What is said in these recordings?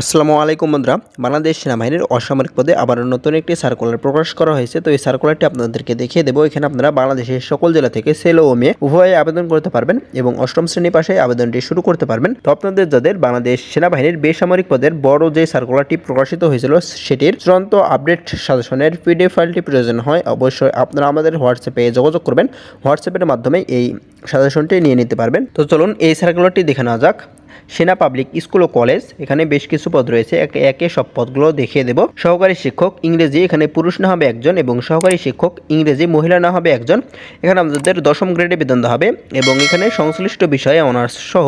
আসসালামু আলাইকুম বন্ধুরা। বাংলাদেশ সেনাবাহিনীর অসামরিক পদে আবার নতুন একটি সার্কুলার প্রকাশ করা হয়েছে। তো এই সার্কুলারটি আপনাদেরকে দেখিয়ে দেবো। এখানে আপনারা বাংলাদেশের সকল জেলা থেকে সেল ও মেয়ে উভয়ে আবেদন করতে পারবেন এবং অষ্টম শ্রেণি পাশে আবেদনটি শুরু করতে পারবেন। তো আপনাদের যাদের বাংলাদেশ সেনাবাহিনীর বেসামরিক পদের বড় যে সার্কুলারটি প্রকাশিত হয়েছিল, সেটির চূড়ান্ত আপডেট সাজেশনের পিডিএফ ফাইলটি প্রয়োজন হয়, অবশ্যই আপনারা আমাদের হোয়াটসঅ্যাপে যোগাযোগ করবেন। হোয়াটসঅ্যাপের মাধ্যমে এই সাজেশনটি নিয়ে নিতে পারবেন। তো চলুন এই সার্কুলারটি দেখে নেওয়া যাক। সেনা পাবলিক স্কুল ও কলেজ, এখানে বেশ কিছু পদ রয়েছে। একে একে সব পদগুলো দেখিয়ে দেব। সহকারী শিক্ষক ইংরেজি, এখানে পুরুষ না হবে একজন এবং সহকারী শিক্ষক ইংরেজি, মহিলা না হবে একজন। এখানে আমাদের দশম গ্রেডে বেতন হবে এবং এখানে সংশ্লিষ্ট বিষয়ে অনার্স সহ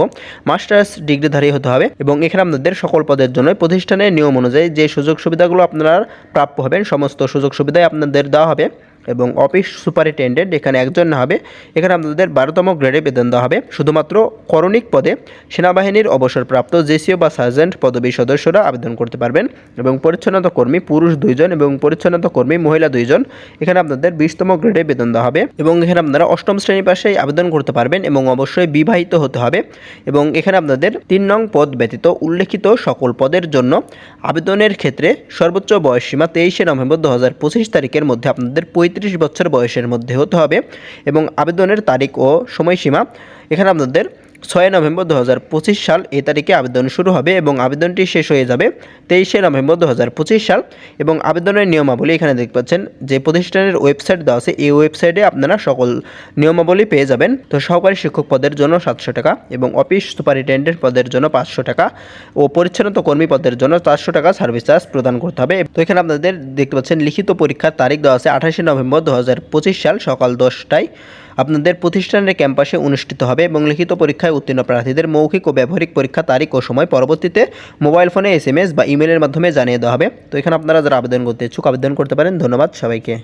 মাস্টার্স ডিগ্রিধারী হতে হবে এবং এখানে আপনাদের সকল পদের জন্য প্রতিষ্ঠানের নিয়ম অনুযায়ী যে সুযোগ সুবিধাগুলো আপনারা প্রাপ্য হবেন, সমস্ত সুযোগ সুবিধাই আপনাদের দেওয়া হবে। এবং অফিস সুপারিনটেন্ডেন্ট এখানে একজন না হবে। এখানে আপনাদের বারোতম গ্রেডে বেতন দেওয়া হবে। শুধুমাত্র করণিক পদে সেনাবাহিনীর অবসরপ্রাপ্ত জেসিও বা সার্জেন্ট পদবীর সদস্যরা আবেদন করতে পারবেন এবং পরিচ্ছন্নতা কর্মী পুরুষ দুইজন এবং পরিচ্ছন্নতা কর্মী মহিলা দুইজন। এখানে আপনাদের বিশতম গ্রেডে বেতন দেওয়া হবে এবং এখানে আপনারা অষ্টম শ্রেণি পাশেই আবেদন করতে পারবেন এবং অবশ্যই বিবাহিত হতে হবে এবং এখানে আপনাদের তিন নং পদ ব্যতীত উল্লেখিত সকল পদের জন্য আবেদনের ক্ষেত্রে সর্বোচ্চ বয়সসীমা তেইশে নভেম্বর দু হাজার পঁচিশ তারিখের মধ্যে আপনাদের পঁয়ত্রিশ বছর বয়সের মধ্যে হতে হবে এবং আবেদনের তারিখ ও সময়সীমা এখানে আপনাদের ছয় নভেম্বর দু হাজার পঁচিশ সাল এই তারিখে আবেদন শুরু হবে এবং আবেদনটি শেষ হয়ে যাবে তেইশে নভেম্বর দু হাজার পঁচিশ সাল এবং আবেদনের নিয়মাবলী এখানে দেখতে পাচ্ছেন যে প্রতিষ্ঠানের ওয়েবসাইট দেওয়া আছে। এই ওয়েবসাইটে আপনারা সকল নিয়মাবলী পেয়ে যাবেন। তো সহকারী শিক্ষক পদের জন্য সাতশো টাকা এবং অফিস সুপারিনটেন্ডেন্ট পদের জন্য পাঁচশো টাকা ও পরিচ্ছন্নতা কর্মী পদের জন্য চারশো টাকা সার্ভিস চার্জ প্রদান করতে হবে। তো এখানে আপনাদের দেখতে পাচ্ছেন লিখিত পরীক্ষার তারিখ দেওয়া আছে আঠাশে নভেম্বর দু হাজার পঁচিশ সাল সকাল দশটায়। আপনাদের প্রতিষ্ঠানের ক্যাম্পাসে অনুষ্ঠিত হবে এবং লিখিত পরীক্ষায় উত্তীর্ণ প্রার্থীদের মৌখিক ও ব্যবহারিক পরীক্ষা তারিখ ও সময় পরবর্তীতে মোবাইল ফোনে এস এম এস বা ইমেলের মাধ্যমে জানিয়ে দেওয়া হবে। তো এখানে আপনারা যারা আবেদন করতে ইচ্ছুক, আবেদন করতে পারেন। ধন্যবাদ সবাইকে।